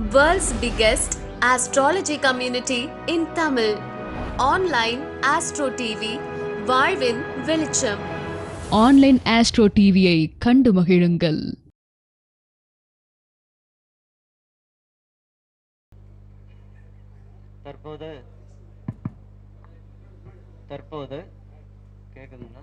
World's biggest astrology community in Tamil. Online Astro TV, வாழ்வின் வெளிச்சம் online astro டிவியை கண்டு மகிழுங்கள் தற்போது தற்போது கேக்குதுங்களா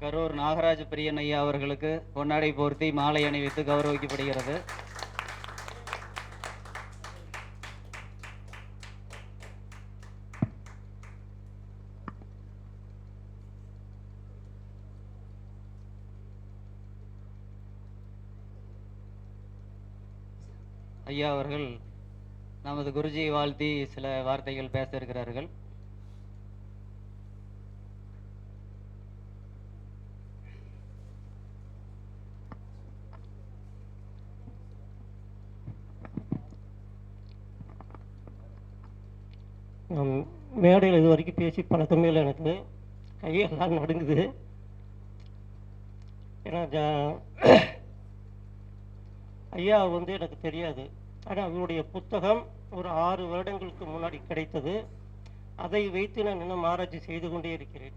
கரூர் நாகராஜ பிரியன் ஐயா அவர்களுக்கு பொன்னாடை போர்த்தி மாலை அணிவித்து கௌரவிக்கப்படுகிறது. ஐயா அவர்கள் நமது குருஜியை வாழ்த்தி சில வார்த்தைகள் பேச இருக்கிறார்கள். மேடையில் இது வரைக்கும் பேசி பழக்கமே இல்லை எனக்கு கையெல்லாம் நடுங்குது. ஏன்னா ஐயா வந்து எனக்கு தெரியாது. ஆனால் அவருடைய புத்தகம் ஒரு ஆறு வருடங்களுக்கு முன்னாடி கிடைத்தது. அதை வைத்து நான் இன்னும் ஆராய்ச்சி செய்து கொண்டே இருக்கிறேன்.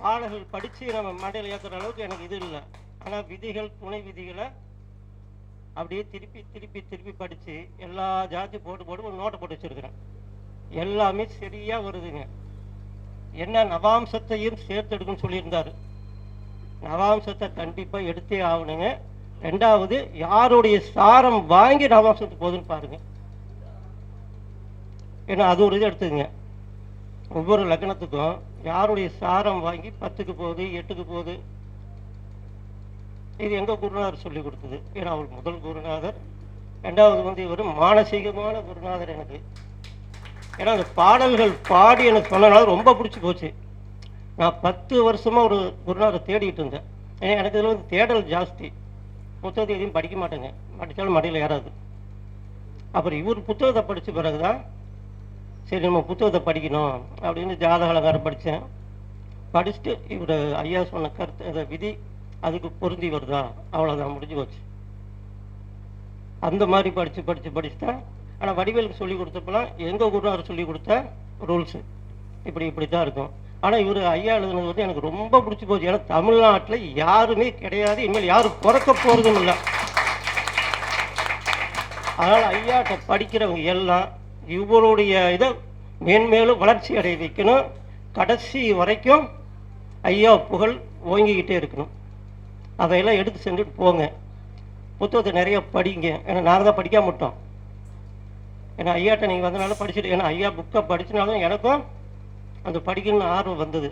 பாடல்கள் படித்து நம்ம மேடையில் ஏற்றுற அளவுக்கு எனக்கு இது இல்லை. ஆனால் விதிகள் துணை விதிகளை அப்படியே திருப்பி திருப்பி திருப்பி படித்து எல்லா ஜாதி போட்டு போட்டு ஒரு நோட்டை போட்டு வச்சிருக்கிறேன். எல்லாமே சரியாக வருதுங்க. என்ன நவாம்சத்தையும் சேர்த்து எடுக்கணும்னு சொல்லியிருந்தாரு. நவாம்சத்தை கண்டிப்பாக எடுத்தே ஆகணுங்க. ரெண்டாவது யாருடைய சாரம் வாங்கி நவாம்சத்துக்கு போகுதுன்னு பாருங்க. ஏன்னா அது ஒரு இது எடுத்துக்கங்க. ஒவ்வொரு லக்னத்துக்கும் யாருடைய சாரம் வாங்கி பத்துக்கு போகுது எட்டுக்கு போகுது இது எங்கள் குருநாதர் சொல்லி கொடுத்தது. ஏன்னா அவர் முதல் குருநாதர். ரெண்டாவது வந்து இவர் மானசீகமான குருநாதர் எனக்கு. ஏன்னா அந்த பாடல்கள் பாடி எனக்கு சொன்னனால ரொம்ப பிடிச்சி போச்சு. நான் பத்து வருஷமாக ஒரு குருநாதரை தேடிட்டு இருந்தேன். ஏன்னா எனக்கு இதில் வந்து தேடல் ஜாஸ்தி. புத்தகத்தை எதையும் படிக்க மாட்டேங்க. படித்தாலும் மடியில் ஏறாது. அப்புறம் இவர் புத்தகத்தை படித்த பிறகு தான் சரி நம்ம புத்தகத்தை படிக்கணும் அப்படின்னு ஜாதக அலங்காரம் படித்தேன் படிச்சுட்டு இவர் ஐயா சொன்ன கருத்து அந்த விதி அதுக்கு பொருந்தி வருதா? அவ்வளோதான் முடிஞ்சு போச்சு அந்த மாதிரி படித்து படித்து படிச்சுட்டேன். தான் ஆனால் வடிவேலுக்கு சொல்லி கொடுத்தப்பெல்லாம் எங்கள் குருநாதர் சொல்லி கொடுத்த ரூல்ஸு இப்படி இப்படி தான் இருக்கும். ஆனால் இவர் ஐயா எழுதுனது வந்து எனக்கு ரொம்ப பிடிச்சி போச்சு. ஏன்னா தமிழ்நாட்டில் யாருமே கிடையாது. இனிமேல் யாரும் பிறக்க போகிறதும் இல்லை. அதனால் ஐயாட்ட படிக்கிறவங்க எல்லாம் இவருடைய இதை மேன்மேலும் வளர்ச்சி அடைய வைக்கணும். கடைசி வரைக்கும் ஐயா புகழ் ஓங்கிக்கிட்டே இருக்கணும். அதையெல்லாம் எடுத்து செஞ்சுட்டு போங்க. புத்தகத்தை நிறைய படிங்க. ஏன்னா நாங்கள் தான் படிக்க மாட்டோம் ஏன்னா ஐயாட்ட நீங்கள் வந்தனால படிச்சுட்டு ஏன்னா ஐயா புக்கை படிச்சனாலும் எனக்கும் அந்த படிக்கணும்னு ஆர்வம் வந்தது.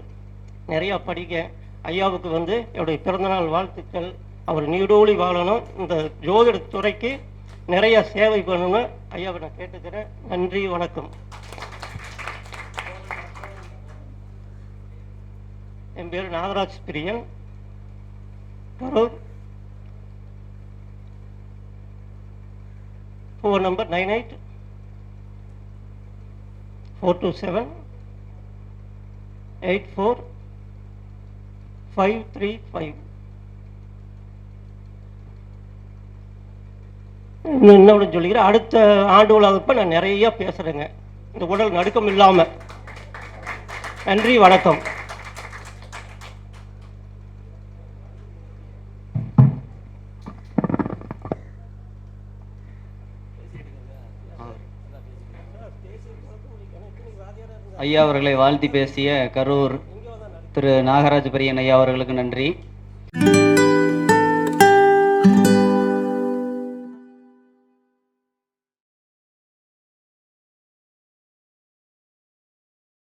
நிறையா படிக்க ஐயாவுக்கு வந்து என்னுடைய பிறந்தநாள் வாழ்த்துக்கள். அவர் நீடோழி வாழணும். இந்த ஜோதிட துறைக்கு நிறைய சேவை பண்ணணும் ஐயாவை நான் கேட்டுக்கிறேன். நன்றி வணக்கம். என் பேர் Nagaraj Priyan. Karur phone number nine eight four two seven eight four five three five இன்னும் சொல்லிக்கிறேன். அடுத்த ஆண்டு விழாவுப்ப நான் நிறைய பேசுகிறேங்க இந்த உடல் நடுக்கம் இல்லாமல் நன்றி வணக்கம். ஐயா அவர்களை வாழ்த்தி பேசிய கரூர் திரு நாகராஜ பெரியன் ஐயா அவர்களுக்கு நன்றி.